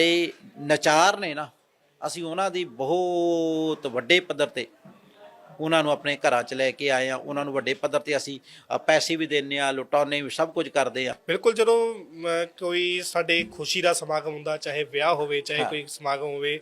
ਸਾਡੇ ਨਚਾਰ ਨੇ ਨਾ ਅਸੀਂ ਉਹਨਾਂ ਦੀ ਬਹੁਤ ਵੱਡੇ ਪੱਧਰ ਤੇ ਉਹਨਾਂ ਨੂੰ ਆਪਣੇ ਘਰਾਂ 'ਚ ਲੈ ਕੇ ਆਏ ਆ ਉਹਨਾਂ ਨੂੰ ਵੱਡੇ ਪੱਧਰ ਤੇ ਅਸੀਂ ਅ, ਪੈਸੇ ਵੀ ਦਿੰਨੇ ਆ ਲੁਟਾਉਣੇ ਵੀ ਸਭ ਕੁਝ ਕਰਦੇ ਆ ਬਿਲਕੁਲ ਜਦੋਂ ਅਮ, ਕੋਈ ਸਾਡੇ ਖੁਸ਼ੀ ਦਾ ਸਮਾਗਮ ਹੁੰਦਾ ਚਾਹੇ ਵਿਆਹ ਹੋਵੇ ਚਾਹੇ ਕੋਈ ਸਮਾਗਮ ਹੋਵੇ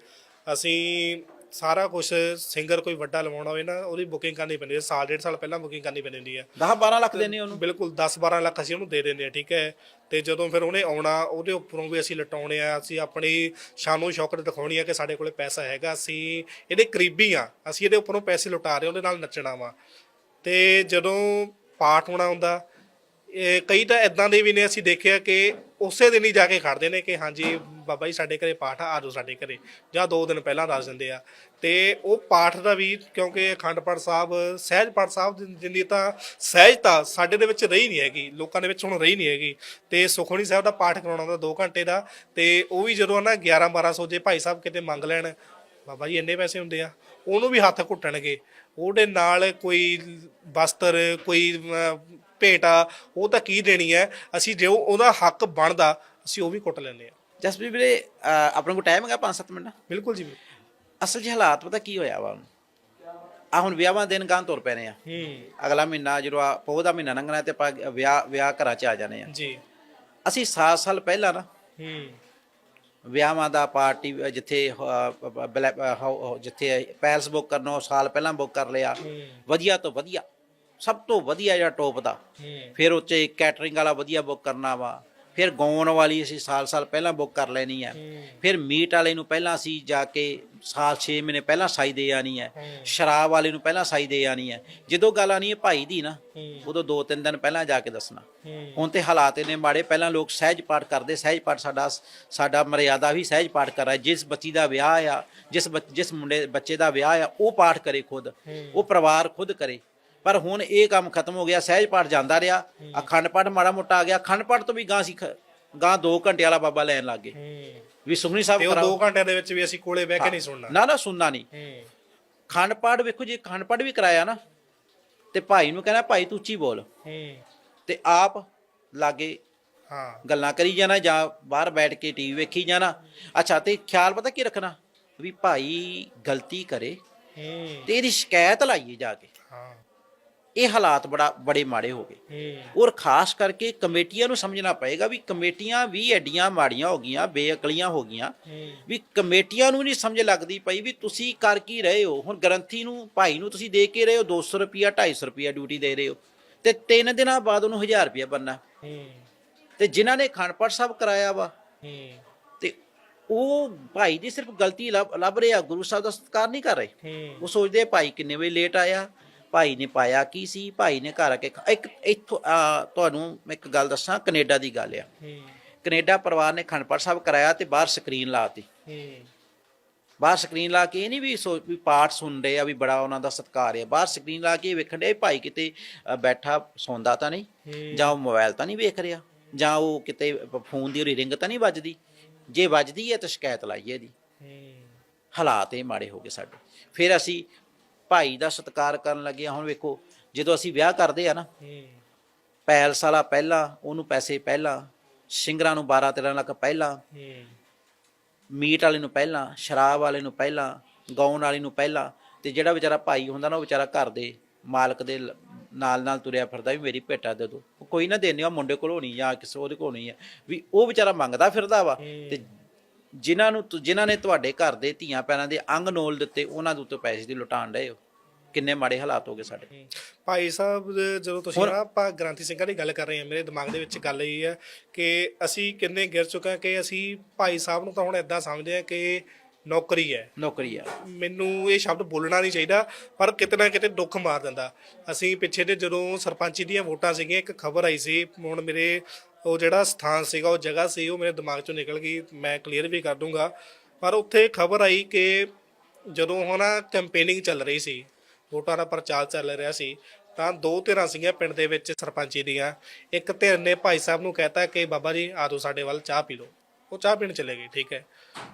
ਅਸੀਂ ਸਾਰਾ ਕੁਝ ਸਿੰਗਰ ਕੋਈ ਵੱਡਾ ਲਵਾਉਣਾ ਹੋਵੇ ਨਾ ਉਹਦੀ ਬੁਕਿੰਗ ਕਰਨੀ ਪੈਂਦੀ ਹੈ। ਸਾਲ ਡੇਢ ਸਾਲ ਪਹਿਲਾਂ ਬੁਕਿੰਗ ਕਰਨੀ ਪੈਂਦੀ ਹੈ। 10 12 ਲੱਖ ਦੇਣੇ ਉਹਨੂੰ? ਬਿਲਕੁਲ 10 12 ਲੱਖ ਅਸੀਂ ਉਹਨੂੰ ਦੇ ਦਿੰਦੇ ਆ ਠੀਕ ਹੈ। ਤੇ ਜਦੋਂ ਫਿਰ ਉਹਨੇ ਆਉਣਾ ਉਹਦੇ ਉੱਪਰੋਂ ਵੀ ਅਸੀਂ ਲਟਾਉਣੇ ਆ ਅਸੀਂ ਆਪਣੀ ਸ਼ਾਨੋ ਸ਼ੌਕਤ ਦਿਖਾਉਣੀ ਆ ਕਿ ਸਾਡੇ ਕੋਲੇ ਪੈਸਾ ਹੈਗਾ ਅਸੀਂ ਇਹਦੇ ਕਰੀਬੀ ਆ ਅਸੀਂ ਇਹਦੇ ਉੱਪਰੋਂ ਪੈਸੇ ਲੁਟਾ ਰਹੇ ਉਹਦੇ ਨਾਲ ਨੱਚਣਾ ਵਾ। ਤੇ ਜਦੋਂ ਪਾਠ ਹੋਣਾ ਹੁੰਦਾ ਇਹ ਕਈ ਤਾਂ ਇਦਾਂ ਦੇ ਵੀ ਨੇ ਅਸੀਂ ਦੇਖਿਆ ਕਿ ਉਸੇ ਦਿਨ ਹੀ ਜਾ ਕੇ ਖੜਦੇ ਨੇ ਕਿ ਹਾਂਜੀ ਬਾਬਾ ਜੀ ਸਾਡੇ ਘਰੇ ਪਾਠ ਆ ਆ ਜਾਓ ਸਾਡੇ ਘਰੇ। ਜਾਂ ਦੋ ਦਿਨ ਪਹਿਲਾਂ ਦੱਸ ਦਿੰਦੇ ਆ। ਤੇ ਉਹ ਪਾਠ ਦਾ ਵੀ ਕਿਉਂਕਿ ਅਖੰਡ ਪਾਠ ਸਾਹਿਬ ਸਹਿਜ ਪਾਠ ਸਾਹਿਬ ਦੀ- ਜਿੰਦੀ ਤਾਂ ਸਹਿਜਤਾ ਸਾਡੇ ਦੇ ਵਿੱਚ ਰਹੀ ਨਹੀਂ ਹੈਗੀ ਲੋਕਾਂ ਦੇ ਵਿੱਚ ਹੁਣ ਰਹੀ ਨਹੀਂ ਹੈਗੀ। ਤੇ ਸੁਖਮਨੀ ਸਾਹਿਬ ਦਾ ਪਾਠ ਕਰਾਉਣਾ ਹੁੰਦਾ 2 ਘੰਟੇ ਦਾ ਤੇ ਉਹ ਵੀ ਜਦੋਂ ਨਾ 11 1200 ਜੇ ਭਾਈ ਸਾਹਿਬ ਕਿਤੇ ਮੰਗ ਲੈਣ ਬਾਬਾ ਜੀ ਇੰਨੇ ਪੈਸੇ ਹੁੰਦੇ ਆ ਉਹਨੂੰ ਵੀ ਹੱਥ ਘੁੱਟਣਗੇ। ਉਹਦੇ ਨਾਲ ਕੋਈ ਵਸਤਰ ਕੋਈ ਅਮ, ਭੇਟ ਆ ਉਹ ਤਾਂ ਕੀ ਦੇਣੀ ਹੈ? ਅਸੀਂ ਜੋ ਉਹਦਾ ਹੱਕ ਬਣਦਾ ਅਸੀਂ ਉਹ ਵੀ ਕੁੱਟ ਲੈਂਦੇ ਆ। ਜਸਪ੍ਰੀਤ ਵੀਰੇ ਅ, ਆਪਣੇ ਕੋਲ ਟਾਈਮ ਹੈਗਾ 5-7 ਮਿੰਟ? ਬਿਲਕੁਲ ਜੀ ਅਸਲ 'ਚ ਹਾਲਾਤ ਪਤਾ ਕੀ ਹੋਇਆ ਵਾ? ਆ ਹੁਣ ਵਿਆਹਾਂ ਦੇ ਦਿਨ ਗਾਂ ਤੁਰ ਪੈਣੇ ਆ। ਹੂੰ। ਅਗਲਾ ਮਹੀਨਾ ਜਦੋਂ ਆ ਪੋਹ ਦਾ ਮਹੀਨਾ ਲੰਘਣਾ ਤੇ ਆਪਾਂ ਵਿਆਹ ਵਿਆਹ ਘਰਾਂ 'ਚ ਆ ਜਾਣੇ ਆ। ਜੀ। ਅਸੀਂ 7 ਸਾਲ ਪਹਿਲਾਂ ਨਾ ਹੂੰ। ਵਿਆਹਾਂ ਦਾ ਪਾਰਟੀ ਜਿੱਥੇ ਅ, ਬ- ਬਲੈ- ਅ, ਹੋ- ਹੋ- ਜਿੱਥੇ ਪੈਲਸ ਬੁੱਕ ਕਰਨੋਂ ਸਾਲ ਪਹਿਲਾਂ ਬੁੱਕ ਕਰ ਲਿਆ। ਵਧੀਆ ਤੋਂ ਵਧੀਆ। ਸਭ ਤੋਂ ਵਧੀਆ ਜਿਹੜਾ ਟੋਪ ਦਾ ਹੂੰ। ਫਿਰ ਉੱਤੇ ਕੈਟਰਿੰਗ ਵਾਲਾ ਵਧੀਆ ਬੁੱਕ ਕਰਨਾ ਵਾ। ਫਿਰ ਗਾਉਣ ਵਾਲੀ ਅਸੀਂ ਸਾਲ ਸਾਲ ਪਹਿਲਾਂ ਬੁੱਕ ਕਰ ਲੈਣੀ ਆ। ਫਿਰ ਮੀਟ ਵਾਲੇ ਨੂੰ ਪਹਿਲਾਂ ਅਸੀਂ ਜਾ ਕੇ ਸਾਲ 6 ਮਹੀਨੇ ਪਹਿਲਾਂ ਸਾਈ ਦੇ ਆਣੀ ਹੈ। ਸ਼ਰਾਬ ਵਾਲੇ ਨੂੰ ਪਹਿਲਾਂ ਸਾਈ ਦੇ ਆਣੀ ਹੈ ਜਦੋਂ ਗੱਲ ਆਣੀ ਹੈ ਭਾਈ ਦੀ ਨਾ ਉਦੋਂ ਦੋ ਤਿੰਨ ਦਿਨ ਪਹਿਲਾਂ ਜਾ ਕੇ ਦੱਸਣਾ। ਹੁਣ ਤੇ ਹਾਲਾਤ ਇਹਨੇ ਮਾੜੇ ਪਹਿਲਾਂ ਲੋਕ ਸਹਿਜ ਪਾਠ ਕਰਦੇ ਸਹਿਜ ਪਾਠ ਸਾਡਾ ਸਾਡਾ ਮਰਿਆਦਾ ਵੀ ਸਹਿਜ ਪਾਠ ਕਰ ਰਿਹਾ ਜਿਸ ਬੱਚੀ ਦਾ ਵਿਆਹ ਆ ਜਿਸ ਜਿਸ ਮੁੰਡੇ ਬੱਚੇ ਦਾ ਵਿਆਹ ਆ ਉਹ ਪਾਠ ਕਰੇ ਖੁਦ। ਉਹ ਪਰਿਵਾਰ ਖੁਦ ਕਰੇ। ਪਰ ਹੁਣ ਇਹ ਕੰਮ ਖਤਮ ਹੋ ਗਿਆ ਸਹਿਜ ਪਾਠ ਜਾਂਦਾ ਰਿਹਾ। ਅਖੰਡ ਪਾਠ ਮਾੜਾ ਮੋਟਾ ਆ ਗਿਆ। ਅਖੰਡ ਪਾਠ ਤੋਂ ਵੀ ਗਾਂ ਸਿੱਖ ਗਾਂ 2 ਘੰਟੇ ਵਾਲਾ ਬਾਬਾ ਲੈਣ ਲੱਗ ਗਏ। ਵੀ ਸੁਖਣੀ ਸਾਹਿਬ ਕਰਾਓ। 2 ਘੰਟਿਆਂ ਦੇ ਵਿੱਚ ਵੀ ਅਸੀਂ ਕੋਲੇ ਬਹਿ ਕੇ ਨਹੀਂ ਸੁਣਨਾ। ਨਾ ਨਾ ਸੁਣਨਾ ਨਹੀਂ। ਖੰਡ ਪਾਠ ਵੇਖੋ ਜੇ ਖੰਡ ਪਾਠ ਵੀ ਕਰਾਇਆ ਨਾ ਤੇ ਭਾਈ ਨੂੰ ਕਹਿਣਾ ਭਾਈ ਤੂੰ ਉੱਚੀ ਬੋਲ। ਤੇ ਆਪ ਲਾਗੇ ਹਾਂ। ਗੱਲਾਂ ਕਰੀ ਜਾਣਾ ਜਾਂ ਬਾਹਰ ਬੈਠ ਕੇ ਟੀਵੀ ਵੇਖੀ ਜਾਣਾ। ਅੱਛਾ ਤੇ ਖਿਆਲ ਪਤਾ ਕੀ ਰੱਖਣਾ? ਵੀ ਭਾਈ ਗਲਤੀ ਕਰੇ ਹੂੰ। ਤੇ ਇਹਦੀ ਸ਼ਿਕਾਇਤ ਲਾਈਏ ਜਾ ਕੇ। ਹਾਂ। ਇਹ ਹਾਲਾਤ ਬੜਾ ਬੜੇ ਮਾੜੇ ਹੋ ਗਏ। ਔਰ ਖਾਸ ਕਰਕੇ ਕਮੇਟੀਆਂ ਨੂੰ ਸਮਝਣਾ ਪਏਗਾ ਵੀ ਕਮੇਟੀਆਂ ਵੀ ਐਡੀਆਂ ਮਾੜੀਆਂ ਹੋ ਗਈਆਂ ਬੇਅਕਲੀਆਂ ਹੋ ਗਈਆਂ। ਵੀ ਕਮੇਟੀਆਂ ਨੂੰ ਨਹੀਂ ਸਮਝ ਲੱਗਦੀ ਪਈ ਵੀ ਤੁਸੀਂ ਕਰ ਕੀ ਰਹੇ ਹੋ। ਹੁਣ ਗ੍ਰੰਥੀ ਨੂੰ ਭਾਈ ਨੂੰ ਤੁਸੀਂ ਦੇ ਕੇ ਰਹੇ ਹੋ 200 ਰੁਪਿਆ 250 ਰੁਪਿਆ ਡਿਊਟੀ ਦੇ ਰਹੇ ਹੋ। ਤੇ ਤਿੰਨ ਦਿਨਾਂ ਬਾਅਦ ਉਹਨੂੰ 1000 ਰੁਪਿਆ ਬੰਨਾ ਤੇ ਜਿਨ੍ਹਾਂ ਨੇ ਖੰਡਪੜ ਸਾਹਿਬ ਕਰਾਇਆ ਵਾ। ਤੇ ਉਹ ਭਾਈ ਦੀ ਸਿਰਫ ਗਲਤੀ ਲੱਭ ਰਹੇ ਗੁਰੂ ਸਾਹਿਬ ਦਾ ਸਤਿਕਾਰ ਨਹੀਂ ਕਰ ਰਹੇ। ਉਹ ਸੋਚਦੇ ਭਾਈ ਕਿੰਨੇ ਵਜੇ ਲੇਟ ਆਇਆ ਭਾਈ ਨੇ ਪਾਇਆ ਕੀ ਸੀ? ਭਾਈ ਨੇ ਘਰ ਆ ਕੇ ਖਾ- ਇੱਕ ਇੱਥੋਂ ਆ, ਤੁਹਾਨੂੰ ਮੈਂ ਇੱਕ ਗੱਲ ਦੱਸਾਂ ਕੈਨੇਡਾ ਦੀ ਗੱਲ ਆ। ਕੈਨੇਡਾ ਪਰਿਵਾਰ ਨੇ ਖੰਡਪੜ ਸਾਹਿਬ ਕਰਾਇਆ ਤੇ ਬਾਹਰ ਸਕਰੀਨ ਲਾਤੀ ਬਾਹਰ ਸਕਰੀਨ ਲਾ ਕੇ ਇਹ ਨਹੀਂ ਵੀ ਸੋ ਵੀ ਪਾਠ ਸੁਣ ਰਹੇ ਆ ਵੀ ਬੜਾ ਉਹਨਾਂ ਦਾ ਸਤਿਕਾਰ ਹੈ ਬਾਹਰ ਸਕਰੀਨ ਲਾ ਕੇ ਇਹ ਵੇਖਣ ਦੇ ਭਾਈ ਕਿਤੇ ਅ, ਬੈਠਾ ਸੌਂਦਾ ਤਾਂ ਨਹੀਂ ਜਾਂ ਉਹ ਮੋਬਾਈਲ ਤਾਂ ਨਹੀਂ ਵੇਖ ਰਿਹਾ ਜਾਂ ਉਹ ਕਿਤੇ ਫੋਨ ਦੀ ਰਿੰਗ ਤਾਂ ਨਹੀਂ ਵੱਜਦੀ। ਜੇ ਵੱਜਦੀ ਹੈ ਤਾਂ ਸ਼ਿਕਾਇਤ ਲਾਈਏ ਹੂੰ। ਹਾਲਾਤ ਇਹ ਮਾੜੇ ਹੋ ਗਏ ਸਾਡੇ। ਫਿਰ ਅਸੀਂ ਭਾਈ ਦਾ ਸਤਿਕਾਰ ਕਰਨ ਲੱਗੇ। ਹੁਣ ਵੇਖੋ ਜਦੋਂ ਅਸੀਂ ਵਿਆਹ ਕਰਦੇ ਆ ਨਾ ਹੂੰ। ਪੈਲਸ ਵਾਲਾ ਪਹਿਲਾਂ ਉਹਨੂੰ ਪੈਸੇ ਪਹਿਲਾਂ ਸਿੰਗਰਾਂ ਨੂੰ 12 13 ਲੱਖ ਪਹਿਲਾਂ ਹੂੰ। ਮੀਟ ਵਾਲੇ ਨੂੰ ਪਹਿਲਾਂ ਸ਼ਰਾਬ ਵਾਲੇ ਨੂੰ ਪਹਿਲਾਂ ਗਾਉਣ ਵਾਲੇ ਨੂੰ ਪਹਿਲਾਂ ਤੇ ਜਿਹੜਾ ਵਿਚਾਰਾ ਭਾਈ ਹੁੰਦਾ ਨਾ ਉਹ ਵਿਚਾਰਾ ਘਰ ਦੇ ਮਾਲਕ ਦੇ ਲ- ਨਾਲ ਨਾਲ ਤੁਰਿਆ ਫਿਰਦਾ ਵੀ ਮੇਰੀ ਭੇਟਾ ਦੇ ਦੋ। ਕੋਈ ਨਾ ਦੇਣੇ ਆ ਮੁੰਡੇ ਕੋਲ ਹੋਣੀ ਜਾਂ ਕਿਸੇ ਉਹਦੇ ਕੋਲ ਹੋਣੀ ਆ। ਵੀ ਉਹ ਵਿਚਾਰਾ ਮੰਗਦਾ ਫਿਰਦਾ ਵਾ ਤੇ ਜਿਨ੍ਹਾਂ ਨੂੰ ਤੁ- ਜਿਨ੍ਹਾਂ ਨੇ ਤੁਹਾਡੇ ਘਰ ਦੇ ਧੀਆਂ ਪੈਰਾਂ ਦੇ ਅੰਗ ਨੋਲ ਦਿੱਤੇ ਉਹਨਾਂ ਦੇ ਉੱਤੇ ਪੈਸੇ ਦੀ ਲੁਟਾਣ ਡਏ ਹੋ? ਕਿੰਨੇ ਮਾੜੇ ਹਾਲਾਤ ਹੋ ਗਏ ਸਾਡੇ? ਹੂੰ। ਭਾਈ ਸਾਹਿਬ ਦੇ- ਜਦੋਂ ਤੁਸੀਂ ਨਾ ਆਪਾਂ ਗ੍ਰਾਂਥੀ ਸਿੰਘਾਂ ਦੀ ਗੱਲ ਕਰ ਰਹੇ ਹਾਂ ਮੇਰੇ ਦਿਮਾਗ ਦੇ ਵਿੱਚ ਗੱਲ ਇਹ ਹੈ ਕਿ ਅਸੀਂ ਕਿੰਨੇ ਗਿਰ ਚੁੱਕੇ ਹਾਂ ਕਿ ਅਸੀਂ ਭਾਈ ਸਾਹਿਬ ਨੂੰ ਤਾਂ ਹੁਣ ਇਦਾਂ ਸਮਝਦੇ ਹਾਂ ਕਿ ਨੌਕਰੀ ਹੈ। ਨੌਕਰੀ ਆ ਮੈਨੂੰ ਇਹ ਸ਼ਬਦ ਬੋਲਣਾ ਨਹੀਂ ਚਾਹੀਦਾ ਪਰ ਕਿਤੇ ਨਾ ਕਿਤੇ ਦੁੱਖ ਮਾਰ ਦਿੰਦਾ। ਅਸੀਂ ਪਿੱਛੇ ਦੇ ਜਦੋਂ ਸਰਪੰਚੀ ਦੀਆਂ ਵੋਟਾਂ ਸੀਗੀਆਂ ਇੱਕ ਖਬਰ ਆਈ ਸੀ ਹੁਣ ਮੇਰੇ ਉਹ ਜਿਹੜਾ ਸਥਾਨ ਸੀਗਾ ਉਹ ਜਗ੍ਹਾ ਸੀ ਉਹ ਮੇਰੇ ਦਿਮਾਗ ਚੋਂ ਨਿਕਲ ਗਈ ਮੈਂ ਕਲੀਅਰ ਵੀ ਕਰ ਦੂੰਗਾ। ਪਰ ਉੱਥੇ ਖਬਰ ਆਈ ਕਿ ਜਦੋਂ ਹੁਣ ਕੈਂਪੇਨਿੰਗ ਚੱਲ ਰਹੀ ਸੀ ਵੋਟਾਂ ਦਾ ਪ੍ਰਚਾਰ ਚੱਲ ਰਿਹਾ ਸੀ ਤਾਂ ਦੋ ਧਿਰਾਂ ਸੀਗੀਆਂ ਪਿੰਡ ਦੇ ਵਿੱਚ ਸਰਪੰਚੀ ਦੀਆਂ। ਇੱਕ ਧਿਰ ਨੇ ਭਾਈ ਸਾਹਿਬ ਨੂੰ ਕਹਿਤਾ ਕਿ ਬਾਬਾ ਜੀ ਆ ਜਾਓ ਸਾਡੇ ਵੱਲ ਚਾਹ ਪੀ ਲਓ। ਉਹ ਚਾਹ ਪੀਣ ਚਲੇ ਗਏ ਠੀਕ ਹੈ।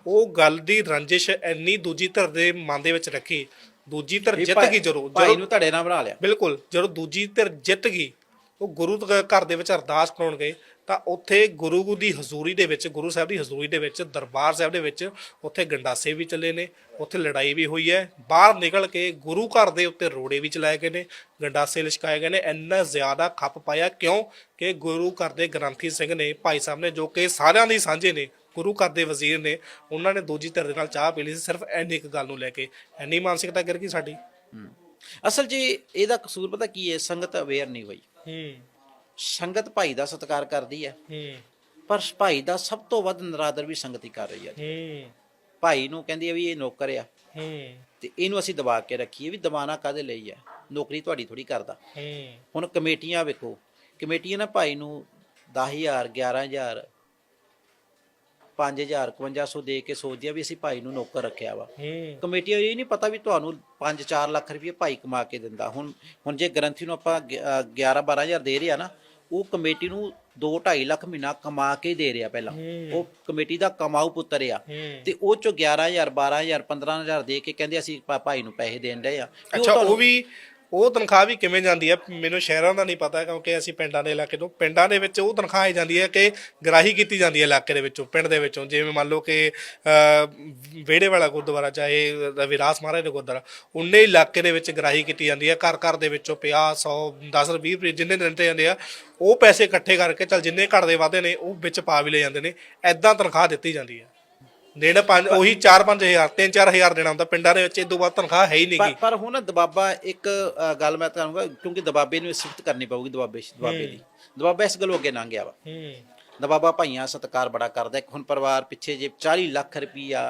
ਉਹ ਗੱਲ ਦੀ ਰੰਜਿਸ਼ ਇੰਨੀ ਦੂਜੀ ਧਿਰ ਦੇ ਮਨ ਦੇ ਵਿੱਚ ਰੱਖੀ ਦੂਜੀ ਧਿਰ ਜਿੱਤ ਗਈ ਜਦੋਂ ਭਾਈ ਨੂੰ ਧੜੇ ਨਾਲ ਬਣਾ ਲਿਆ। ਬਿਲਕੁਲ ਜਦੋਂ ਦੂਜੀ ਧਿਰ ਜਿੱਤ ਗਈ ਉਹ ਗੁਰੂ ਦੇ ਘਰ ਦੇ ਵਿੱਚ ਅਰਦਾਸ ਕਰਾਉਣ ਗਏ। ਤਾਂ ਉੱਥੇ ਗੁਰੂ ਦੀ ਹਜ਼ੂਰੀ ਦੇ ਵਿੱਚ ਗੁਰੂ ਸਾਹਿਬ ਦੀ ਹਜ਼ੂਰੀ ਦੇ ਵਿੱਚ ਦਰਬਾਰ ਸਾਹਿਬ ਦੇ ਵਿੱਚ ਉੱਥੇ ਗੰਡਾਸੇ ਵੀ ਚੱਲੇ ਨੇ ਉੱਥੇ ਲੜਾਈ ਵੀ ਹੋਈ ਹੈ। ਬਾਹਰ ਨਿਕਲ ਕੇ ਗੁਰੂ ਘਰ ਦੇ ਉੱਤੇ ਰੋੜੇ ਵੀ ਚਲਾਏ ਗਏ ਨੇ ਗੰਡਾਸੇ ਲਿਸ਼ਕਾਏ ਗਏ ਨੇ ਇੰਨਾ ਜ਼ਿਆਦਾ ਖੱਪ ਪਾਇਆ। ਕਿਉਂ? ਕਿ ਗੁਰੂ ਘਰ ਦੇ ਗ੍ਰੰਥੀ ਸਿੰਘ ਨੇ ਭਾਈ ਸਾਹਿਬ ਨੇ ਜੋ ਕਿ ਸਾਰਿਆਂ ਦੀ ਸਾਂਝੇ ਨੇ ਗੁਰੂ ਘਰ ਦੇ ਵਜ਼ੀਰ ਨੇ ਉਹਨਾਂ ਨੇ ਦੂਜੀ ਧਿਰ ਦੇ ਨਾਲ ਚਾਹ ਪੀ ਲਈ ਸੀ ਸਿਰਫ ਇੰਨੀ ਇੱਕ ਗੱਲ ਨੂੰ ਲੈ ਕੇ। ਇੰਨੀ ਮਾਨਸਿਕਤਾ ਕਰ ਗਈ ਸਾਡੀ। ਅਸਲ 'ਚ ਇਹਦਾ ਕਸੂਰ ਪਤਾ ਕੀ ਹੈ? ਸੰਗਤ ਅਵੇਅਰ ਨਹੀਂ ਹੋਈ। ਹੂੰ। ਸੰਗਤ ਭਾਈ ਦਾ ਸਤਿਕਾਰ ਕਰਦੀ ਹੈ ਹੂੰ। ਪਰ ਭਾਈ ਦਾ ਸਭ ਤੋਂ ਵੱਧ ਨਰਾਦਰ ਵੀ ਸੰਗਤ ਹੀ ਕਰ ਰਹੀ ਹੈ ਹੂੰ। ਭਾਈ ਨੂੰ ਕਹਿੰਦੀ ਹੈ ਵੀ ਇਹ ਨੌਕਰ ਆ। ਹੂੰ। ਤੇ ਇਹਨੂੰ ਅਸੀਂ ਦਬਾ ਕੇ ਰੱਖੀਏ ਵੀ ਦਬਾਣਾ ਕਾਦੇ ਲਈ ਹੈ ਨੌਕਰੀ ਤੁਹਾਡੀ ਥੋੜੀ ਕਰਦਾ। ਹੂੰ। ਹੁਣ ਕਮੇਟੀਆਂ ਵੇਖੋ। ਕਮੇਟੀਆਂ ਨਾ ਭਾਈ ਨੂੰ 10000 11000 5000 5500 ਦੇ ਕੇ ਸੋਚਦੀਆਂ ਵੀ ਅਸੀਂ ਭਾਈ ਨੂੰ ਨੌਕਰ ਰੱਖਿਆ ਵਾ। ਹੂੰ। ਕਮੇਟੀਆਂ ਇਹ ਨਹੀਂ ਪਤਾ ਵੀ ਤੁਹਾਨੂੰ 5-4 ਲੱਖ ਰੁਪਏ ਭਾਈ ਕਮਾ ਕੇ ਦਿੰਦਾ। ਹੁਣ ਹੁਣ ਜੇ ਗਰੰਟੀ ਨੂੰ ਆਪਾਂ 11-12000 ਦੇ ਰਿਹਾ ਨਾ ਉਹ ਕਮੇਟੀ ਨੂੰ 2-2.5 ਲੱਖ ਮਹੀਨਾ ਕਮਾ ਕੇ ਦੇ ਰਿਹਾ ਪਹਿਲਾਂ। ਉਹ ਕਮੇਟੀ ਦਾ ਕਮਾਊ ਪੁੱਤਰ ਆ। ਤੇ ਉਹ ਚੋਂ 11000 12000 15000 ਦੇ ਕੇ ਕਹਿੰਦੇ ਅਸੀਂ ਭਾ- ਭਾਈ ਨੂੰ ਪੈਸੇ ਦੇਣ ਡਏ ਆ। ਕਿ ਅੱਛਾ ਉਹ ਵੀ ਉਹ ਤਨਖਾਹ ਵੀ ਕਿਵੇਂ ਜਾਂਦੀ ਹੈ ਮੈਨੂੰ ਸ਼ਹਿਰਾਂ ਦਾ ਨਹੀਂ ਪਤਾ ਕਿਉਂਕਿ ਅਸੀਂ ਪਿੰਡਾਂ ਦੇ ਇਲਾਕੇ ਤੋਂ, ਪਿੰਡਾਂ ਦੇ ਵਿੱਚ ਉਹ ਤਨਖਾਹ ਆਈ ਜਾਂਦੀ ਹੈ ਕਿ ਗਰਾਹੀ ਕੀਤੀ ਜਾਂਦੀ ਹੈ ਇਲਾਕੇ ਦੇ ਵਿੱਚੋਂ, ਪਿੰਡ ਦੇ ਵਿੱਚੋਂ। ਜਿਵੇਂ ਮੰਨ ਲਓ ਕਿ ਵਿਹੜੇ ਵਾਲਾ ਗੁਰਦੁਆਰਾ ਚਾਹੇ ਰਵਿਰਾਸ ਮਹਾਰਾਜ ਦਾ ਗੁਰਦੁਆਰਾ, ਉਨੇ ਇਲਾਕੇ ਦੇ ਵਿੱਚ ਗਰਾਹੀ ਕੀਤੀ ਜਾਂਦੀ ਹੈ ਘਰ ਘਰ ਦੇ ਵਿੱਚੋਂ 50 100 10 20 ਰੁਪਏ ਜਿੰਨੇ ਦਿੰਦੇ ਜਾਂਦੇ ਆ, ਉਹ ਪੈਸੇ ਇਕੱਠੇ ਕਰਕੇ ਚਲ ਜਿੰਨੇ ਘਟਦੇ ਵਾਧੇ ਨੇ, ਉਹ ਵਿੱਚ ਪਾ ਵੀ ਲੈ ਜਾਂਦੇ ਨੇ ਐਦਾਂ ਤਨਖਾਹ ਦਿੱਤੀ ਜਾਂਦੀ ਹੈ ਦੇਣਾ ਪੰਜ ਉਹੀ 4-5000 3-4000 ਦੇਣਾ ਹੁੰਦਾ ਪਿੰਡਾਂ ਦੇ ਵਿੱਚ ਇਹ ਤੋਂ ਬਾਅਦ ਤਨਖਾਹ ਹੈ ਹੀ ਨਹੀਂ ਪਰ ਪਰ ਹੁਣ ਦਬਾਬਾ ਇੱਕ ਅ, ਗੱਲ ਮੈਂ ਤੁਹਾਨੂੰ ਕਿਉਂਕਿ ਦਬਾਬੇ ਨੂੰ ਸਿਫਤ ਕਰਨੀ ਪਊਗੀ ਦਬਾਬੇ ਦਬਾਬੇ ਦੀ। ਦਬਾਬਾ ਇਸ ਗੱਲੋਂ ਅੱਗੇ ਲੰਘ ਗਿਆ ਵਾ। ਹੂੰ। ਦਬਾਬਾ ਭਾਈਆਂ ਸਤਕਾਰ ਬੜਾ ਕਰਦਾ ਇੱਕ ਹੁਣ ਪਰਿਵਾਰ ਪਿੱਛੇ ਜੇ 40 ਲੱਖ ਰੁਪਈਆ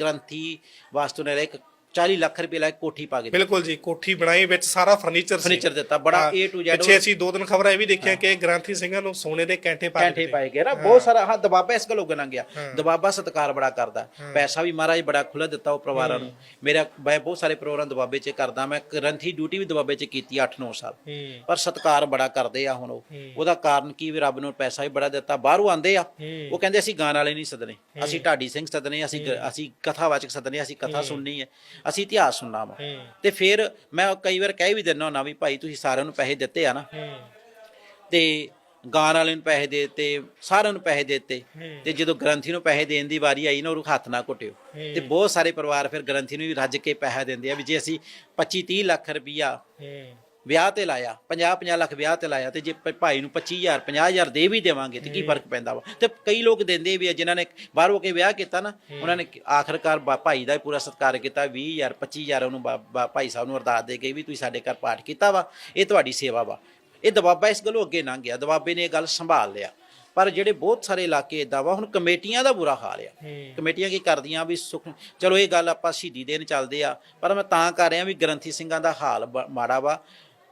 ਗ੍ਰੰਥੀ ਵਾਸਤੂ ਨੇ ਇੱਕ 40 ਲੱਖ ਰੁਪਏ ਲੈ ਕੇ ਕੋਠੀ ਪਾ ਕੇ ਬਿਲਕੁਲ ਜੀ ਕੋਠੀ ਬਣਾਈ ਵਿੱਚ ਸਾਰਾ ਫਰਨੀਚਰ ਸੀ। ਫਰਨੀਚਰ ਦਿੱਤਾ ਬੜਾ A to Z ਪਿੱਛੇ ਅਸੀਂ ਦੋ ਦਿਨ ਖਬਰਾਂ ਇਹ ਵੀ ਦੇਖਿਆ ਕਿ ਗ੍ਰਾਂਥੀ ਸਿੰਘਾਂ ਨੂੰ ਸੋਨੇ ਦੇ ਕੈਂਠੇ ਪਾ ਕੈਂਠੇ ਪਾਏ ਗਏ ਨਾ ਬਹੁਤ ਸਾਰਾ ਹਾਂ ਦਬਾਬਾ ਇਸ ਗੱਲੋਂ ਗਨਾਂ ਗਿਆ। ਦਬਾਬਾ ਸਤਕਾਰ ਬੜਾ ਕਰਦਾ। ਪੈਸਾ ਵੀ ਮਹਾਰਾਜ ਬੜਾ ਖੁੱਲਾ ਦਿੱਤਾ ਉਹ ਪਰਿਵਾਰਾਂ ਨੂੰ। ਮੇਰਾ ਮੈਂ ਬਹੁਤ ਸਾਰੇ ਪ੍ਰੋਗਰਾਮ ਦਬਾਬੇ 'ਚ ਕਰਦਾ ਮੈਂ ਗ੍ਰੰਥੀ ਡਿਊਟੀ ਵੀ ਦਬਾਬੇ 'ਚ ਕੀਤੀ 8-9 ਸਾਲ। ਪਰ ਸਤਕਾਰ ਬੜਾ ਕਰਦੇ ਆ ਹੁਣ ਉਹ। ਉਹਦਾ ਕਾਰਨ ਕੀ ਵੀ ਰੱਬ ਨੂੰ ਪੈਸਾ ਵੀ ਬੜਾ ਦਿੱਤਾ ਬਾਹਰੋਂ ਆਂਦੇ ਆ। ਉਹ ਕਹਿੰਦੇ ਅਸੀਂ ਗਾਣ ਵਾਲੇ ਨਹੀਂ ਸਦਨੇ। ਅਸੀਂ ਢਾਡੀ ਸਿੰਘ ਸਦਨੇ ਅਸੀਂ ਅਸੀਂ ਕਥਾਵਾਚਕ ਸਦਨੇ ਅਸੀਂ ਕਥਾ ਸੁਣਨੀ ਹੈ। ਅਸੀਂ ਇਤਿਹਾਸ ਸੁਣਨਾ ਵਾ। ਤੇ ਫਿਰ ਮੈਂ ਕਈ ਵਾਰ ਕਹਿ ਵੀ ਦਿੰਦਾ ਹੁੰਦਾ ਵੀ ਭਾਈ ਤੁਸੀਂ ਸਾਰਿਆਂ ਨੂੰ ਪੈਸੇ ਦਿੱਤੇ ਆ ਨਾ। ਤੇ ਗਾਣ ਵਾਲੇ ਨੂੰ ਪੈਸੇ ਦੇ ਦਿੱਤੇ ਸਾਰਿਆਂ ਨੂੰ ਪੈਸੇ ਦੇ ਦਿੱਤੇ। ਤੇ ਜਦੋਂ ਗ੍ਰੰਥੀ ਨੂੰ ਪੈਸੇ ਦੇਣ ਦੀ ਵਾਰੀ ਆਈ ਨਾ ਉਹ ਹੱਥ ਨਾ ਘੁੱਟਿਓ। ਤੇ ਬਹੁਤ ਸਾਰੇ ਪਰਿਵਾਰ ਫਿਰ ਗ੍ਰੰਥੀ ਨੂੰ ਵੀ ਰੱਜ ਕੇ ਪੈਸਾ ਦਿੰਦੇ ਆ ਵੀ ਜੇ ਅਸੀਂ 25 30 ਲੱਖ ਰੁਪਈਆ ਵਿਆਹ ਤੇ ਲਾਇਆ 50 50 ਲੱਖ ਵਿਆਹ ਤੇ ਲਾਇਆ ਤੇ ਜੇ ਭ- ਭਾਈ ਨੂੰ 25000 50000 ਦੇ ਵੀ ਦੇਵਾਂਗੇ ਤੇ ਕੀ ਫ਼ਰਕ ਪੈਂਦਾ ਵਾ? ਤੇ ਕਈ ਲੋਕ ਦਿੰਦੇ ਵੀ ਆ ਜਿਨ੍ਹਾਂ ਨੇ ਬਾਹਰੋਂ ਕੇ ਵਿਆਹ ਕੀਤਾ ਨਾ ਉਹਨਾਂ ਨੇ ਆਖਰਕਾਰ ਬਾ- ਭਾਈ ਦਾ ਹੀ ਪੂਰਾ ਸਤਿਕਾਰ ਕੀਤਾ 20000 25000 ਉਹਨੂੰ ਬਾ- ਬਾ- ਭਾਈ ਸਾਹਿਬ ਨੂੰ ਅਰਦਾਸ ਦੇ ਕੇ ਵੀ ਤੁਸੀਂ ਸਾਡੇ ਘਰ ਪਾਠ ਕੀਤਾ ਵਾ ਇਹ ਤੁਹਾਡੀ ਸੇਵਾ ਵਾ। ਇਹ ਦਬਾਬਾ ਇਸ ਗੱਲੋਂ ਅੱਗੇ ਲੰਘ ਗਿਆ ਦਬਾਬੇ ਨੇ ਇਹ ਗੱਲ ਸੰਭਾਲ ਲਿਆ। ਪਰ ਜਿਹੜੇ ਬਹੁਤ ਸਾਰੇ ਇਲਾਕੇ ਇਦਾਂ ਵਾ ਹੁਣ ਕਮੇਟੀਆਂ ਦਾ ਬੁਰਾ ਹਾਲ ਆ। ਕਮੇਟੀਆਂ ਕੀ ਕਰਦੀਆਂ ਵੀ ਸੁਖ ਚਲੋ ਇਹ ਗੱਲ ਆਪਾਂ ਸ਼ਹੀਦੀ ਦੇਣ ਚੱਲਦੇ ਆ ਪਰ ਮੈਂ ਤਾਂ ਕਰ ਰਿਹਾ ਵੀ ਗ੍ਰੰਥੀ ਸਿੰਘਾਂ ਦਾ ਹਾਲ ਬ- ਮਾੜਾ ਵਾ।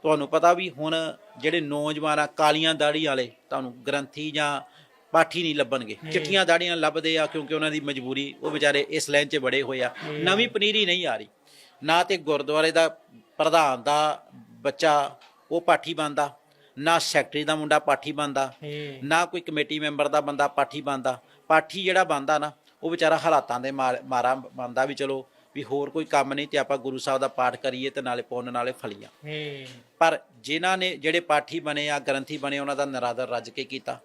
ਤੁਹਾਨੂੰ ਪਤਾ ਵੀ ਹੁਣ ਜਿਹੜੇ ਨੌਜਵਾਨ ਆ ਕਾਲੀਆਂ ਦਾੜੀ ਵਾਲੇ ਤੁਹਾਨੂੰ ਗ੍ਰੰਥੀ ਜਾਂ ਪਾਠੀ ਨਹੀਂ ਲੱਭਣਗੇ। ਚਿੱਟੀਆਂ ਦਾੜੀਆਂ ਲੱਭਦੇ ਆ ਕਿਉਂਕਿ ਉਹਨਾਂ ਦੀ ਮਜਬੂਰੀ ਉਹ ਵਿਚਾਰੇ ਇਸ ਲਾਈਨ 'ਚ ਬੜੇ ਹੋਏ ਆ। ਨਵੀਂ ਪਨੀਰੀ ਨਹੀਂ ਆ ਰਹੀ। ਨਾ ਤੇ ਗੁਰਦੁਆਰੇ ਦਾ ਪ੍ਰਧਾਨ ਦਾ ਬੱਚਾ ਉਹ ਪਾਠੀ ਬਣਦਾ। ਨਾ ਸੈਕਟਰੀ ਦਾ ਮੁੰਡਾ ਪਾਠੀ ਬਣਦਾ। ਨਾ ਕੋਈ ਕਮੇਟੀ ਮੈਂਬਰ ਦਾ ਬੰਦਾ ਪਾਠੀ ਬਣਦਾ। ਪਾਠੀ ਜਿਹੜਾ ਬਣਦਾ ਨਾ ਉਹ ਵਿਚਾਰਾ ਹਾਲਾਤਾਂ ਦੇ ਮਾਰ- ਬਣਦਾ ਵੀ ਚਲੋ ਵੀ ਹੋਰ ਕੋਈ ਕੰਮ ਨਹੀਂ ਤੇ ਆਪਾਂ ਗੁਰੂ ਸਾਹਿਬ ਦਾ ਪਾਠ ਕਰੀਏ ਤੇ ਨਾਲੇ ਪੁੰਨ ਨਾਲੇ ਫਲੀਆਂ। ਪਰ ਜਿਨ੍ਹਾਂ ਨੇ ਜਿਹੜੇ ਪਾਠੀ ਬਣੇ ਆ ਗ੍ਰੰਥੀ ਬਣੇ ਉਹਨਾਂ ਦਾ ਨਰਾਦਰ ਰੱਜ ਕੇ ਕੀਤਾ।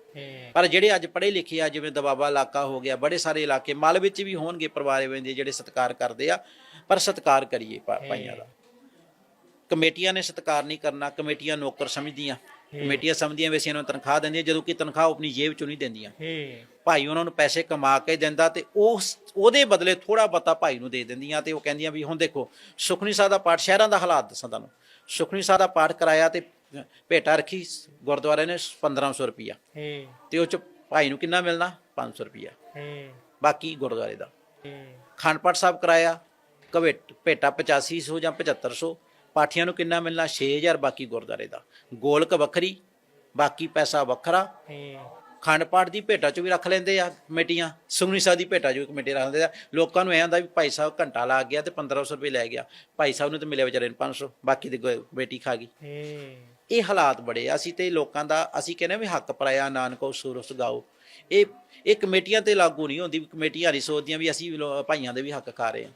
ਪਰ ਜਿਹੜੇ ਅੱਜ ਪੜ੍ਹੇ ਲਿਖੇ ਆ ਜਿਵੇਂ ਦਬਾਬਾ ਇਲਾਕਾ ਹੋ ਗਿਆ ਬੜੇ ਸਾਰੇ ਇਲਾਕੇ ਮਲ ਵਿੱਚ ਵੀ ਹੋਣਗੇ ਪਰਿਵਾਰੇ ਬੰਦੇ ਜਿਹੜੇ ਸਤਿਕਾਰ ਕਰਦੇ ਆ ਪਰ ਸਤਿਕਾਰ ਕਰੀਏ ਭਾਈਆਂ ਦਾ। ਕਮੇਟੀਆਂ ਨੇ ਸਤਿਕਾਰ ਨਹੀਂ ਕਰਨਾ ਕਮੇਟੀਆਂ ਨੌਕਰ ਸਮਝਦੀਆਂ। ਕਮੇਟੀਆਂ ਸਮਝਦੀਆਂ ਵੀ ਅਸੀਂ ਇਹਨਾਂ ਨੂੰ ਤਨਖਾਹ ਦਿੰਦੀਆਂ ਜਦੋਂ ਕਿ ਤਨਖਾਹ ਉਹ ਆਪਣੀ ਜੇਬ ਚੋਂ ਨਹੀਂ ਦਿੰਦੀਆਂ। ਭਾਈ ਉਹਨਾਂ ਨੂੰ ਪੈਸੇ ਕਮਾ ਕੇ ਦਿੰਦਾ ਤੇ ਉਸ ਉਹਦੇ ਬਦਲੇ ਥੋੜਾ ਬਤਾ ਭਾਈ ਨੂੰ ਦੇ ਦਿੰਦੀਆਂ ਤੇ ਉਹ ਕਹਿੰਦੀਆਂ ਵੀ ਹੁਣ ਦੇਖੋ ਸੁਖਨੀ ਸਾਹਿਬ ਦਾ ਪਾਠ ਸ਼ਹਿਰਾਂ ਦਾ ਹਾਲਾਤ ਦੱਸਾਂ ਤੁਹਾਨੂੰ। ਸੁਖਨੀ ਸਾਹਿਬ ਦਾ ਪਾਠ ਕਰਾਇਆ ਤੇ ਭੇਟਾ ਰੱਖੀ ਗੁਰਦੁਆਰੇ ਨੇ 1500 ਰੁਪਿਆ ਤੇ ਉਹ ਚ ਭਾਈ ਨੂੰ ਕਿੰਨਾ ਮਿਲਣਾ? 500 ਰੁਪਿਆ ਹੂੰ। ਬਾਕੀ ਗੁਰਦੁਆਰੇ ਦਾ। ਹੂੰ। ਖੰਡ ਪਾਠ ਸਾਹਿਬ ਕਰਾਇਆ ਕਵੇ ਭੇਟਾ 8500 ਜਾਂ 7500 ਪਾਠੀਆਂ ਨੂੰ ਕਿੰਨਾ ਮਿਲਣਾ? 6000 ਬਾਕੀ ਗੁਰਦੁਆਰੇ ਦਾ। ਗੋਲਕ ਵੱਖਰੀ ਬਾਕੀ ਪੈਸਾ ਵੱਖਰਾ। ਖੰਡ ਪਾਠ ਦੀ ਭੇਟਾ ਚ ਵੀ ਰੱਖ ਲੈਂਦੇ ਆ ਕਮੇਟੀਆਂ। ਸੁਖਨੀ ਸਾਹਿਬ ਦੀ ਭੇਟਾ ਚ ਵੀ ਕਮੇਟੀ ਰੱਖ ਲੈਂਦੇ ਆ। ਲੋਕਾਂ ਨੂੰ ਐਂ ਹੁੰਦਾ ਵੀ ਭਾਈ ਸਾਹਿਬ ਘੰਟਾ ਲਾ ਗਿਆ ਤੇ 1500 ਰੁਪਏ ਲੈ ਗਿਆ। ਭਾਈ ਸਾਹਿਬ ਨੂੰ ਤੇ ਮਿਲਿਆ ਵਿਚਾਰੇ ਨੂੰ 500 ਬਾਕੀ ਦੀ ਬੇਟੀ ਖਾ ਗਈ। ਇਹ ਹਾਲਾਤ ਬੜੇ ਆ। ਅਸੀਂ ਤੇ ਲੋਕਾਂ ਦਾ ਅਸੀਂ ਕਹਿੰਦੇ ਵੀ ਹੱਕ ਪਰਾਇਆ ਨਾਨਕੋ ਸੂਰਸ ਗਾਓ। ਇਹ ਇਹ ਕਮੇਟੀਆਂ ਤੇ ਲਾਗੂ ਨਹੀਂ ਹੁੰਦੀ ਕਮੇਟੀਆਂ ਨਹੀਂ ਸੋਚਦੀਆਂ ਵੀ ਅਸੀਂ ਭਾਈਆਂ ਦੇ ਵੀ ਹੱਕ ਖਾ ਰਹੇ ਆ।